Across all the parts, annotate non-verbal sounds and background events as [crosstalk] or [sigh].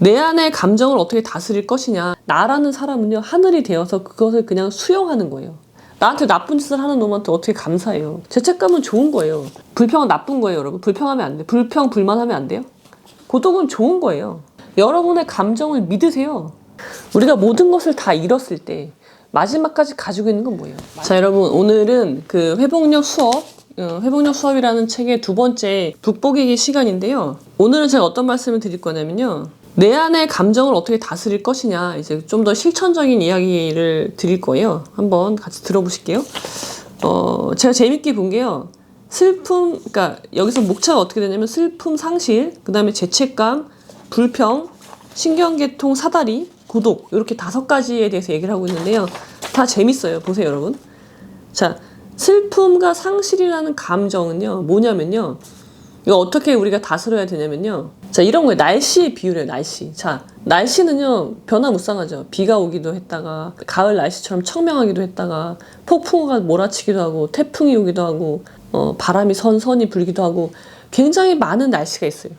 내 안의 감정을 어떻게 다스릴 것이냐. 나라는 사람은요, 하늘이 되어서 그것을 그냥 수용하는 거예요. 나한테 나쁜 짓을 하는 놈한테 어떻게 감사해요? 죄책감은 좋은 거예요. 불평은 나쁜 거예요, 여러분. 불평하면 안 돼. 불평, 불만하면 안 돼요. 고독은 좋은 거예요. 여러분의 감정을 믿으세요. 우리가 모든 것을 다 잃었을 때 마지막까지 가지고 있는 건 뭐예요? 자, 여러분 오늘은 그 회복력 수업 어, 회복력 수업이라는 책의 두 번째 북보기기 시간인데요. 오늘은 제가 어떤 말씀을 드릴 거냐면요. 내 안의 감정을 어떻게 다스릴 것이냐 이제 좀 더 실천적인 이야기를 드릴 거예요. 한번 같이 들어보실게요. 어, 제가 재밌게 본 게요. 슬픔, 그러니까 여기서 목차가 어떻게 되냐면 슬픔, 상실, 그 다음에 죄책감, 불평, 신경계통, 사다리, 고독 이렇게 다섯 가지에 대해서 얘기를 하고 있는데요. 다 재밌어요. 보세요, 여러분. 자, 슬픔과 상실이라는 감정은요, 뭐냐면요. 이거 어떻게 우리가 다스려야 되냐면요. 자, 이런 거예요. 날씨의 비유래요, 날씨. 자, 날씨는요, 변화무쌍하죠. 비가 오기도 했다가, 가을 날씨처럼 청명하기도 했다가, 폭풍우가 몰아치기도 하고, 태풍이 오기도 하고, 어, 바람이 선선히 불기도 하고, 굉장히 많은 날씨가 있어요.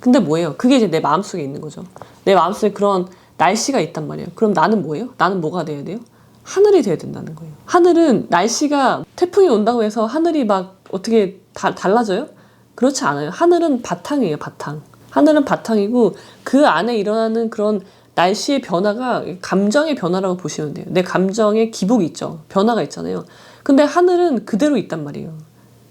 근데 뭐예요? 그게 이제 내 마음속에 있는 거죠. 내 마음속에 그런 날씨가 있단 말이에요. 그럼 나는 뭐예요? 나는 뭐가 돼야 돼요? 하늘이 돼야 된다는 거예요. 하늘은 날씨가 태풍이 온다고 해서 하늘이 막 어떻게 다, 달라져요? 그렇지 않아요. 하늘은 바탕이에요, 바탕. 하늘은 바탕이고 그 안에 일어나는 그런 날씨의 변화가 감정의 변화라고 보시면 돼요. 내 감정의 기복이 있죠. 변화가 있잖아요. 근데 하늘은 그대로 있단 말이에요.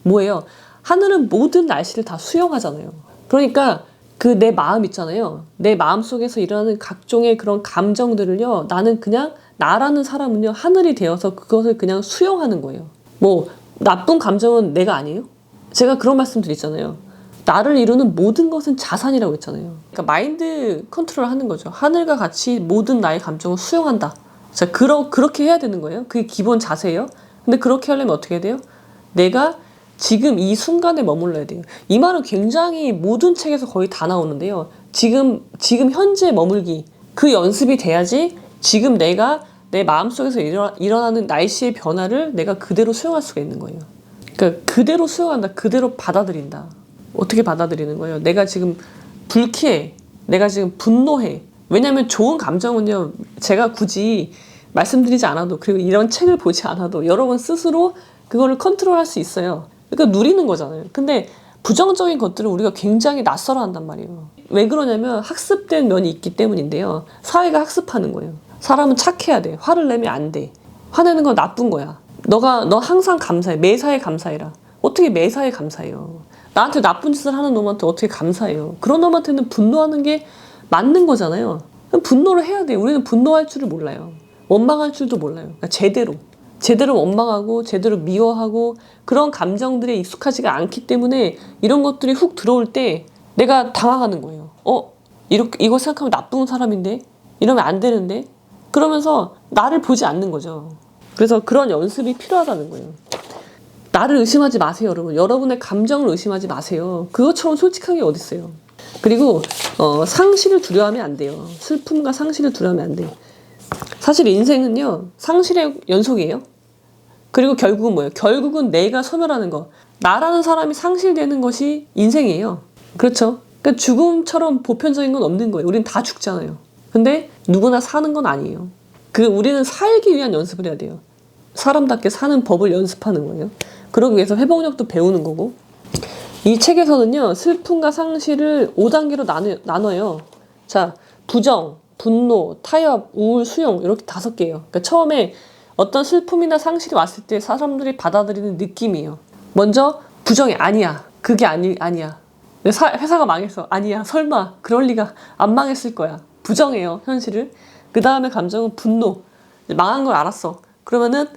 뭐예요? 하늘은 모든 날씨를 다 수용하잖아요. 그러니까 그 내 마음 있잖아요. 내 마음 속에서 일어나는 각종의 그런 감정들을요. 나는 그냥 나라는 사람은요. 하늘이 되어서 그것을 그냥 수용하는 거예요. 뭐 나쁜 감정은 내가 아니에요? 제가 그런 말씀 드리잖아요. 나를 이루는 모든 것은 자산이라고 했잖아요. 그러니까 마인드 컨트롤 하는 거죠. 하늘과 같이 모든 나의 감정을 수용한다. 자, 그러, 그렇게 해야 되는 거예요. 그게 기본 자세예요. 근데 그렇게 하려면 어떻게 해야 돼요? 내가 지금 이 순간에 머물러야 돼요. 이 말은 굉장히 모든 책에서 거의 다 나오는데요. 지금, 지금 현재 머물기. 그 연습이 돼야지 지금 내가 내 마음속에서 일어, 일어나는 날씨의 변화를 내가 그대로 수용할 수가 있는 거예요. 그러니까 그대로 수용한다. 그대로 받아들인다. 어떻게 받아들이는 거예요? 내가 지금 불쾌해. 내가 지금 분노해. 왜냐하면 좋은 감정은요. 제가 굳이 말씀드리지 않아도 그리고 이런 책을 보지 않아도 여러분 스스로 그거를 컨트롤할 수 있어요. 그러니까 누리는 거잖아요. 근데 부정적인 것들을 우리가 굉장히 낯설어 한단 말이에요. 왜 그러냐면 학습된 면이 있기 때문인데요. 사회가 학습하는 거예요. 사람은 착해야 돼. 화를 내면 안 돼. 화내는 건 나쁜 거야. 너가 너 항상 감사해. 매사에 감사해라. 어떻게 매사에 감사해요? 나한테 나쁜 짓을 하는 놈한테 어떻게 감사해요? 그런 놈한테는 분노하는 게 맞는 거잖아요. 분노를 해야 돼. 우리는 분노할 줄을 몰라요. 원망할 줄도 몰라요. 그러니까 제대로. 제대로 원망하고 제대로 미워하고 그런 감정들에 익숙하지가 않기 때문에 이런 것들이 훅 들어올 때 내가 당황하는 거예요. 어? 이렇게 이거 생각하면 나쁜 사람인데 이러면 안 되는데 그러면서 나를 보지 않는 거죠. 그래서 그런 연습이 필요하다는 거예요. 나를 의심하지 마세요, 여러분. 여러분의 감정을 의심하지 마세요. 그것처럼 솔직한 게 어딨어요. 그리고 어, 상실을 두려워하면 안 돼요. 슬픔과 상실을 두려워하면 안 돼요. 사실 인생은요 상실의 연속이에요. 그리고 결국은 뭐예요? 결국은 내가 소멸하는 거. 나라는 사람이 상실되는 것이 인생이에요. 그렇죠? 그러니까 죽음처럼 보편적인 건 없는 거예요. 우린 다 죽잖아요. 근데 누구나 사는 건 아니에요. 그 우리는 살기 위한 연습을 해야 돼요. 사람답게 사는 법을 연습하는 거예요. 그러기 위해서 회복력도 배우는 거고. 이 책에서는요, 슬픔과 상실을 5단계로 나눠, 나눠요. 자, 부정, 분노, 타협, 우울, 수용, 이렇게 다섯 개예요. 그러니까 처음에 어떤 슬픔이나 상실이 왔을 때 사람들이 받아들이는 느낌이에요. 먼저, 부정이 아니야. 그게 아니, 아니야. 내 사- 회사가 망했어. 아니야. 설마. 그럴 리가. 안 망했을 거야. 부정해요. 현실을. 그 다음에 감정은 분노. 망한 걸 알았어. 그러면은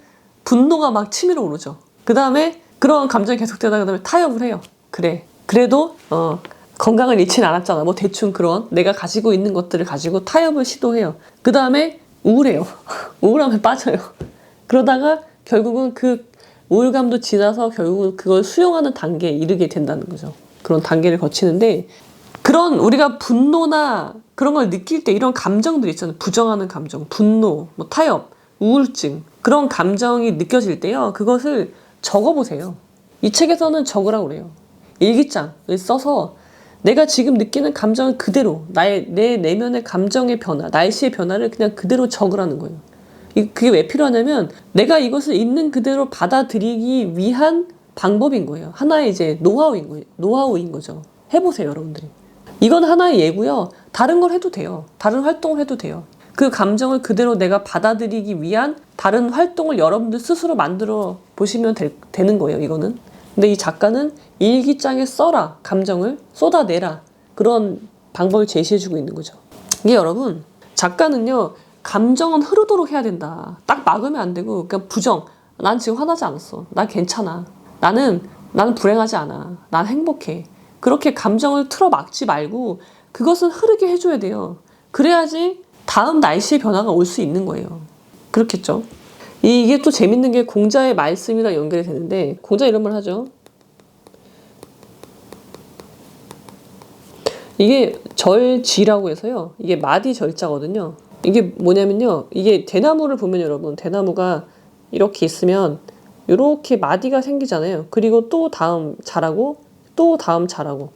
분노가 막 치밀어 오르죠. 그 다음에 그런 감정이 계속되다가 그다음에 타협을 해요. 그래. 그래도 어, 건강을 잃진 않았잖아. 뭐 대충 그런 내가 가지고 있는 것들을 가지고 타협을 시도해요. 그 다음에 우울해요. [laughs] 우울함에 빠져요. 그러다가 결국은 그 우울감도 지나서 결국은 그걸 수용하는 단계에 이르게 된다는 거죠. 그런 단계를 거치는데 그런 우리가 분노나 그런 걸 느낄 때 이런 감정들 있잖아요. 부정하는 감정, 분노, 뭐 타협, 우울증 그런 감정이 느껴질 때요. 그것을 적어보세요. 이 책에서는 적으라고 그래요. 일기장을 써서 내가 지금 느끼는 감정을 그대로 나의 내 내면의 감정의 변화, 날씨의 변화를 그냥 그대로 적으라는 거예요. 이- 그게 왜 필요하냐면 내가 이것을 있는 그대로 받아들이기 위한 방법인 거예요. 하나의 이제 노하우인 거예요. 노하우인 거죠. 해보세요, 여러분들이. 이건 하나의 예고요. 다른 걸 해도 돼요. 다른 활동을 해도 돼요. 그 감정을 그대로 내가 받아들이기 위한 다른 활동을 여러분들 스스로 만들어 보시면 될- 되는 거예요, 이거는. 근데 이 작가는 일기장에 써라, 감정을 쏟아내라. 그런 방법을 제시해주고 있는 거죠. 이게 여러분, 작가는요, 감정은 흐르도록 해야 된다. 딱 막으면 안 되고, 그냥 부정. 난 지금 화나지 않았어. 나 괜찮아. 나는, 나는 불행하지 않아. 난 행복해. 그렇게 감정을 틀어 막지 말고, 그것은 흐르게 해줘야 돼요. 그래야지 다음 날씨의 변화가 올 수 있는 거예요. 그렇겠죠? 이- 이게 또 재밌는 게 공자의 말씀이랑 연결이 되는데, 공자 이런 말 하죠. 이게 절지라고 해서요. 이게 마디 절자거든요. 이게 뭐냐면요. 이게 대나무를 보면 여러분, 대나무가 이렇게 있으면 이렇게 마디가 생기잖아요. 그리고 또 다음 자라고 또 다음 자라고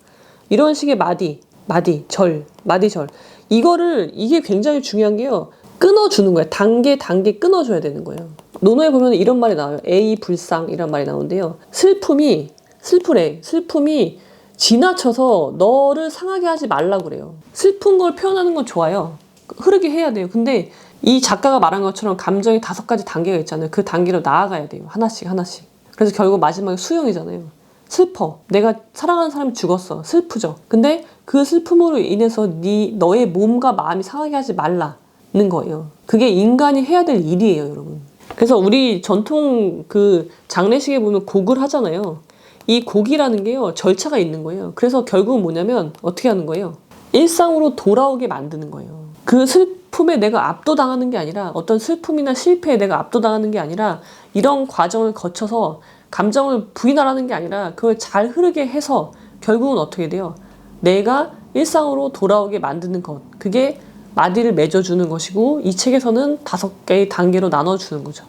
이런 식의 마디, 마디, 절, 마디 절. 이거를 이게 굉장히 중요한 게요. 끊어주는 거예요. 단계 단계 끊어줘야 되는 거예요. 논어에 보면 이런 말이 나와요. 에이 불상 이런 말이 나오는데요. 슬픔이 슬프래. 슬픔이 지나쳐서 너를 상하게 하지 말라 그래요. 슬픈 걸 표현하는 건 좋아요. 흐르게 해야 돼요. 근데 이 작가가 말한 것처럼 감정이 다섯 가지 단계가 있잖아요. 그 단계로 나아가야 돼요. 하나씩 하나씩. 그래서 결국 마지막에 수용이잖아요. 슬퍼. 내가 사랑하는 사람이 죽었어. 슬프죠. 근데 그 슬픔으로 인해서 네 너의 몸과 마음이 상하게 하지 말라는 거예요. 그게 인간이 해야 될 일이에요, 여러분. 그래서 우리 전통 그 장례식에 보면 곡을 하잖아요. 이 곡이라는 게요 절차가 있는 거예요. 그래서 결국은 뭐냐면 어떻게 하는 거예요? 일상으로 돌아오게 만드는 거예요. 그 슬픔에 내가 압도당하는 게 아니라 어떤 슬픔이나 실패에 내가 압도당하는 게 아니라 이런 과정을 거쳐서 감정을 부인하라는 게 아니라 그걸 잘 흐르게 해서 결국은 어떻게 돼요? 내가 일상으로 돌아오게 만드는 것. 그게 마디를 맺어주는 것이고 이 책에서는 다섯 개의 단계로 나눠주는 거죠.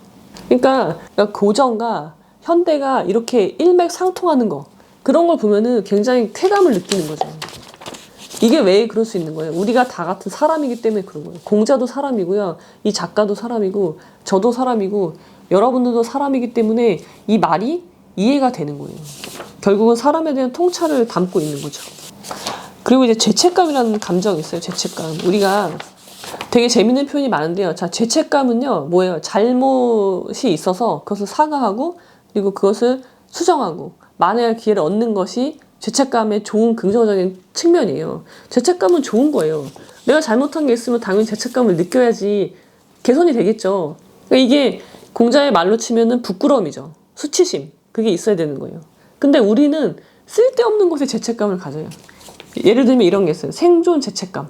그러니까 고전과 현대가 이렇게 일맥상통하는 거 그런 걸 보면은 굉장히 쾌감을 느끼는 거죠. 이게 왜 그럴 수 있는 거예요? 우리가 다 같은 사람이기 때문에 그런 거예요. 공자도 사람이고요. 이 작가도 사람이고 저도 사람이고 여러분들도 사람이기 때문에 이 말이 이해가 되는 거예요. 결국은 사람에 대한 통찰을 담고 있는 거죠. 그리고 이제 죄책감이라는 감정이 있어요. 죄책감. 우리가 되게 재밌는 표현이 많은데요. 자, 죄책감은요, 뭐예요? 잘못이 있어서 그것을 사과하고, 그리고 그것을 수정하고, 만회할 기회를 얻는 것이 죄책감의 좋은 긍정적인 측면이에요. 죄책감은 좋은 거예요. 내가 잘못한 게 있으면 당연히 죄책감을 느껴야지 개선이 되겠죠. 그러니까 이게 공자의 말로 치면은 부끄러움이죠. 수치심. 그게 있어야 되는 거예요. 근데 우리는 쓸데없는 것에 죄책감을 가져요. 예를 들면 이런 게 있어요. 생존 죄책감.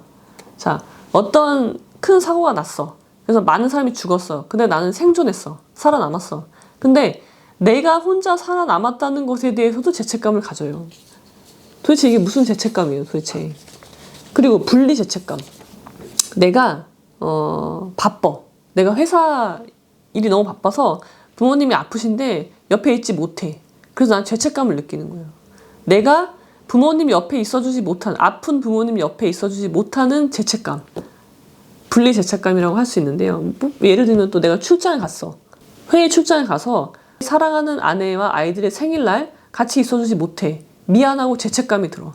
자, 어떤 큰 사고가 났어. 그래서 많은 사람이 죽었어. 근데 나는 생존했어. 살아남았어. 근데 내가 혼자 살아남았다는 것에 대해서도 죄책감을 가져요. 도대체 이게 무슨 죄책감이에요, 도대체. 그리고 분리 죄책감. 내가, 어, 바빠. 내가 회사 일이 너무 바빠서 부모님이 아프신데 옆에 있지 못해. 그래서 난 죄책감을 느끼는 거예요. 내가 부모님 옆에 있어주지 못한, 아픈 부모님 옆에 있어주지 못하는 죄책감. 분리 죄책감이라고 할 수 있는데요. 뭐 예를 들면 또 내가 출장에 갔어. 회의 출장에 가서 사랑하는 아내와 아이들의 생일날 같이 있어주지 못해. 미안하고 죄책감이 들어.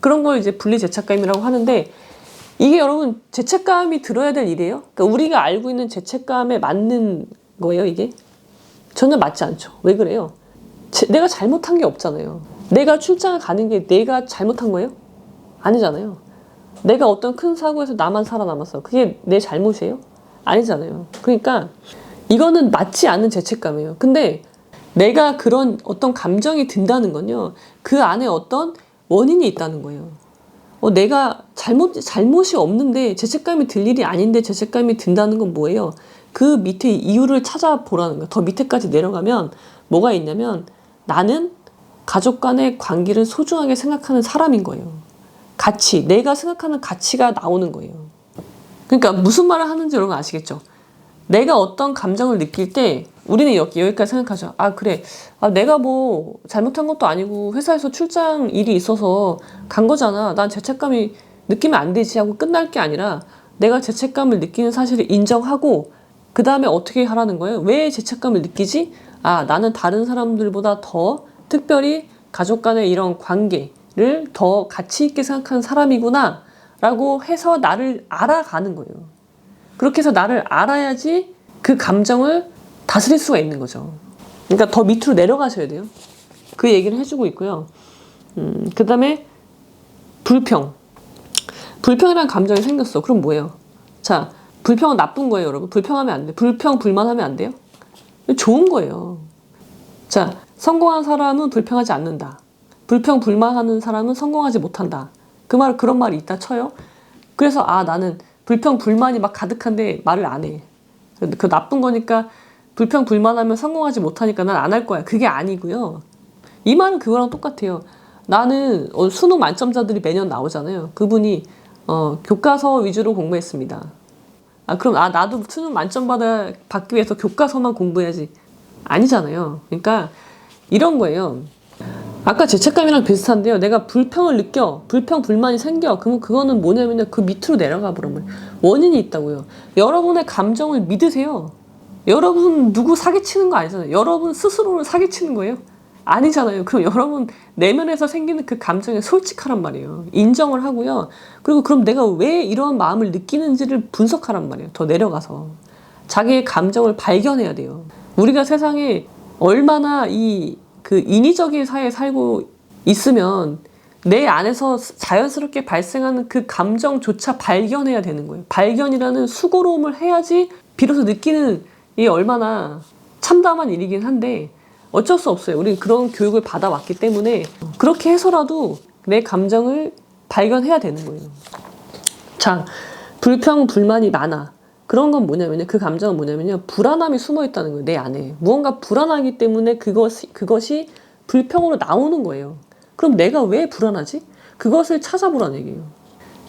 그런 걸 이제 분리 죄책감이라고 하는데 이게 여러분 죄책감이 들어야 될 일이에요? 그러니까 우리가 알고 있는 죄책감에 맞는 거예요, 이게? 전혀 맞지 않죠. 왜 그래요? 제- 내가 잘못한 게 없잖아요. 내가 출장을 가는 게 내가 잘못한 거예요? 아니잖아요. 내가 어떤 큰 사고에서 나만 살아남았어. 그게 내 잘못이에요? 아니잖아요. 그러니까 이거는 맞지 않는 죄책감이에요. 근데 내가 그런 어떤 감정이 든다는 건요. 그 안에 어떤 원인이 있다는 거예요. 어, 내가 잘못, 잘못이 없는데 죄책감이 들 일이 아닌데 죄책감이 든다는 건 뭐예요? 그 밑에 이유를 찾아보라는 거예요. 더 밑에까지 내려가면 뭐가 있냐면 나는 가족 간의 관계를 소중하게 생각하는 사람인 거예요. 가치, 내가 생각하는 가치가 나오는 거예요. 그러니까 무슨 말을 하는지 여러분 아시겠죠? 내가 어떤 감정을 느낄 때 우리는 여기, 여기까지 생각하죠. 아, 그래. 아, 내가 뭐 잘못한 것도 아니고 회사에서 출장 일이 있어서 간 거잖아. 난 죄책감이 느끼면 안 되지 하고 끝날 게 아니라 내가 죄책감을 느끼는 사실을 인정하고 그 다음에 어떻게 하라는 거예요? 왜 죄책감을 느끼지? 아, 나는 다른 사람들보다 더 특별히 가족 간의 이런 관계를 더 가치 있게 생각하는 사람이구나 라고 해서 나를 알아가는 거예요. 그렇게 해서 나를 알아야지 그 감정을 다스릴 수가 있는 거죠. 그러니까 더 밑으로 내려가셔야 돼요. 그 얘기를 해주고 있고요. 음, 그 다음에 불평. 불평이라는 감정이 생겼어. 그럼 뭐예요? 자, 불평은 나쁜 거예요, 여러분. 불평하면 안 돼. 불평, 불만하면 안 돼요? 좋은 거예요. 자, 성공한 사람은 불평하지 않는다. 불평, 불만하는 사람은 성공하지 못한다. 그 말, 그런 말이 있다 쳐요. 그래서, 아, 나는 불평, 불만이 막 가득한데 말을 안 해. 그 나쁜 거니까 불평, 불만하면 성공하지 못하니까 난 안 할 거야. 그게 아니고요. 이 말은 그거랑 똑같아요. 나는 어, 수능 만점자들이 매년 나오잖아요. 그분이 어, 교과서 위주로 공부했습니다. 아, 그럼, 아, 나도 수능 만점 받아, 받기 위해서 교과서만 공부해야지. 아니잖아요. 그러니까, 이런 거예요. 아까 죄책감이랑 비슷한데요. 내가 불평을 느껴. 불평, 불만이 생겨. 그러면 그거는 뭐냐면요. 그 밑으로 내려가 버리면 원인이 있다고요. 여러분의 감정을 믿으세요. 여러분 누구 사기치는 거 아니잖아요. 여러분 스스로를 사기치는 거예요. 아니잖아요. 그럼 여러분 내면에서 생기는 그 감정에 솔직하란 말이에요. 인정을 하고요. 그리고 그럼 내가 왜 이런 마음을 느끼는지를 분석하란 말이에요. 더 내려가서. 자기의 감정을 발견해야 돼요. 우리가 세상에 얼마나 이 그 인위적인 사회에 살고 있으면 내 안에서 자연스럽게 발생하는 그 감정조차 발견해야 되는 거예요. 발견이라는 수고로움을 해야지 비로소 느끼는 이 얼마나 참담한 일이긴 한데 어쩔 수 없어요. 우리 그런 교육을 받아왔기 때문에 그렇게 해서라도 내 감정을 발견해야 되는 거예요. 자, 불평, 불만이 많아. 그런 건 뭐냐면요. 그 감정은 뭐냐면요. 불안함이 숨어 있다는 거예요. 내 안에. 무언가 불안하기 때문에 그것이, 그것이 불평으로 나오는 거예요. 그럼 내가 왜 불안하지? 그것을 찾아보라는 얘기예요.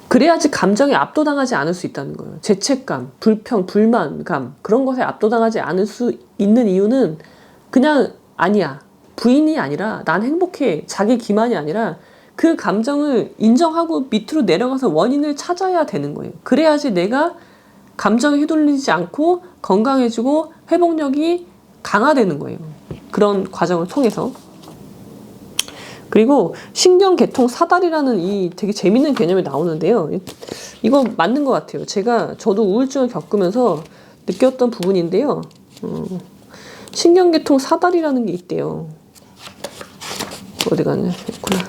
그래야지 감정에 압도당하지 않을 수 있다는 거예요. 죄책감, 불평, 불만감, 그런 것에 압도당하지 않을 수 있는 이유는 그냥 아니야. 부인이 아니라 난 행복해. 자기 기만이 아니라 그 감정을 인정하고 밑으로 내려가서 원인을 찾아야 되는 거예요. 그래야지 내가 감정에 휘둘리지 않고 건강해지고 회복력이 강화되는 거예요. 그런 과정을 통해서. 그리고 신경계통 사다리라는 이 되게 재밌는 개념이 나오는데요. 이거 맞는 것 같아요. 제가 저도 우울증을 겪으면서 느꼈던 부분인데요. 어, 신경계통 사다리라는 게 있대요. 어디 갔냐? 있구나.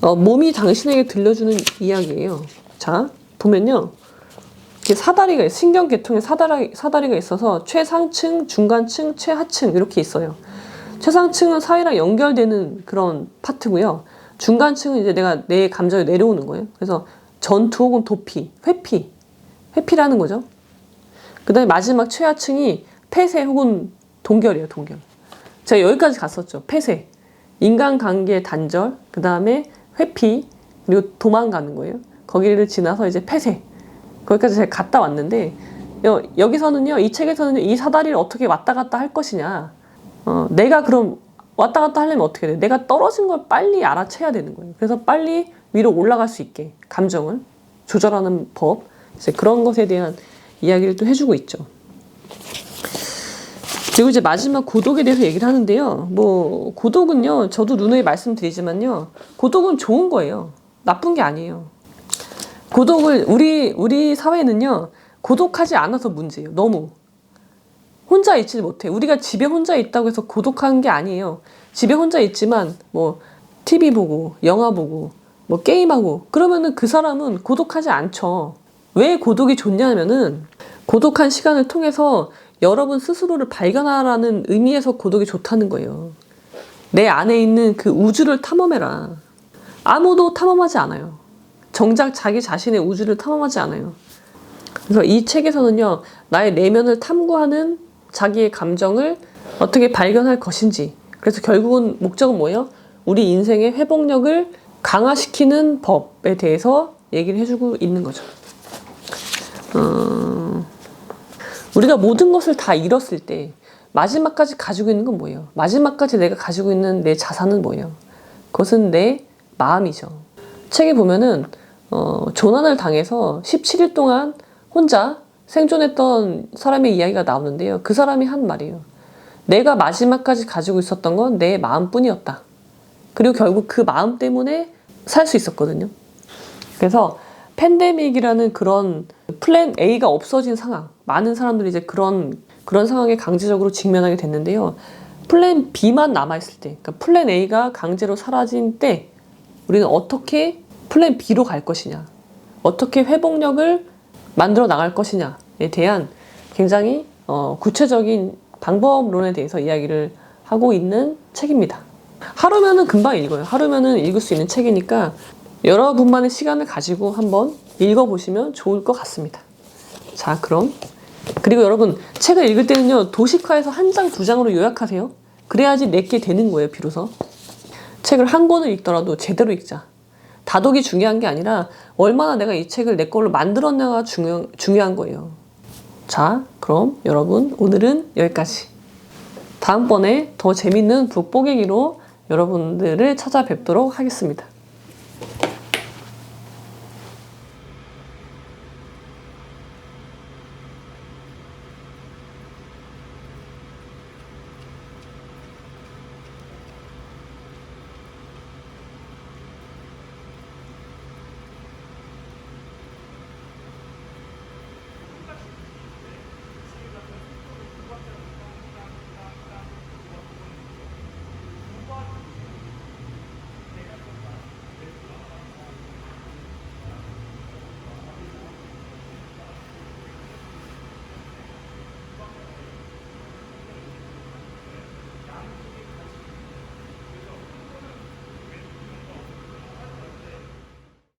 어, 몸이 당신에게 들려주는 이야기예요. 자, 보면요. 이렇게 사다리가. 신경계통에 사다리, 사다리가 있어서 최상층, 중간층, 최하층 이렇게 있어요. 최상층은 사회랑 연결되는 그런 파트고요. 중간층은 이제 내가 내 감정이 내려오는 거예요. 그래서 전투 혹은 도피, 회피, 회피라는 거죠. 그 다음에 마지막 최하층이 폐쇄 혹은 동결이에요, 동결. 제가 여기까지 갔었죠. 폐쇄. 인간관계 단절, 그 다음에 회피, 그리고 도망가는 거예요. 거기를 지나서 이제 폐쇄. 거기까지 제가 갔다 왔는데, 여, 여기서는요, 이 책에서는 이 사다리를 어떻게 왔다 갔다 할 것이냐. 어, 내가 그럼 왔다 갔다 하려면 어떻게 돼? 내가 떨어진 걸 빨리 알아채야 되는 거예요. 그래서 빨리 위로 올라갈 수 있게 감정을 조절하는 법, 이제 그런 것에 대한 이야기를 또 해주고 있죠. 그리고 이제 마지막 고독에 대해서 얘기를 하는데요. 뭐 고독은요, 저도 누누이 말씀드리지만요, 고독은 좋은 거예요. 나쁜 게 아니에요. 고독을 우리 우리 사회는요, 고독하지 않아서 문제예요. 너무 혼자 있지 못해. 우리가 집에 혼자 있다고 해서 고독한 게 아니에요. 집에 혼자 있지만 뭐 TV 보고 영화 보고 뭐 게임하고 그러면은 그 사람은 고독하지 않죠. 왜 고독이 좋냐면은 고독한 시간을 통해서 여러분 스스로를 발견하라는 의미에서 고독이 좋다는 거예요. 내 안에 있는 그 우주를 탐험해라. 아무도 탐험하지 않아요. 정작 자기 자신의 우주를 탐험하지 않아요. 그래서 이 책에서는요, 나의 내면을 탐구하는 자기의 감정을 어떻게 발견할 것인지. 그래서 결국은 목적은 뭐예요? 우리 인생의 회복력을 강화시키는 법에 대해서 얘기를 해주고 있는 거죠. 어... 우리가 모든 것을 다 잃었을 때 마지막까지 가지고 있는 건 뭐예요? 마지막까지 내가 가지고 있는 내 자산은 뭐예요? 그것은 내 마음이죠. 책에 보면은 어, 조난을 당해서 17일 동안 혼자 생존했던 사람의 이야기가 나오는데요. 그 사람이 한 말이에요. 내가 마지막까지 가지고 있었던 건 내 마음뿐이었다. 그리고 결국 그 마음 때문에 살 수 있었거든요. 그래서 팬데믹이라는 그런 플랜 A가 없어진 상황, 많은 사람들이 이제 그런 그런 상황에 강제적으로 직면하게 됐는데요. 플랜 B만 남아 있을 때, 그러니까 플랜 A가 강제로 사라진 때, 우리는 어떻게 플랜 B로 갈 것이냐, 어떻게 회복력을 만들어 나갈 것이냐에 대한 굉장히 어, 구체적인 방법론에 대해서 이야기를 하고 있는 책입니다. 하루면은 금방 읽어요. 하루면은 읽을 수 있는 책이니까 여러분만의 시간을 가지고 한번 읽어보시면 좋을 것 같습니다. 자, 그럼. 그리고 여러분, 책을 읽을 때는요, 도식화해서 한 장, 두 장으로 요약하세요. 그래야지 내게 되는 거예요, 비로소. 책을 한 권을 읽더라도 제대로 읽자. 다독이 중요한 게 아니라 얼마나 내가 이 책을 내 걸로 만들었냐가 중요, 중요한 거예요. 자, 그럼 여러분, 오늘은 여기까지. 다음번에 더 재밌는 북보개기로 여러분들을 찾아뵙도록 하겠습니다.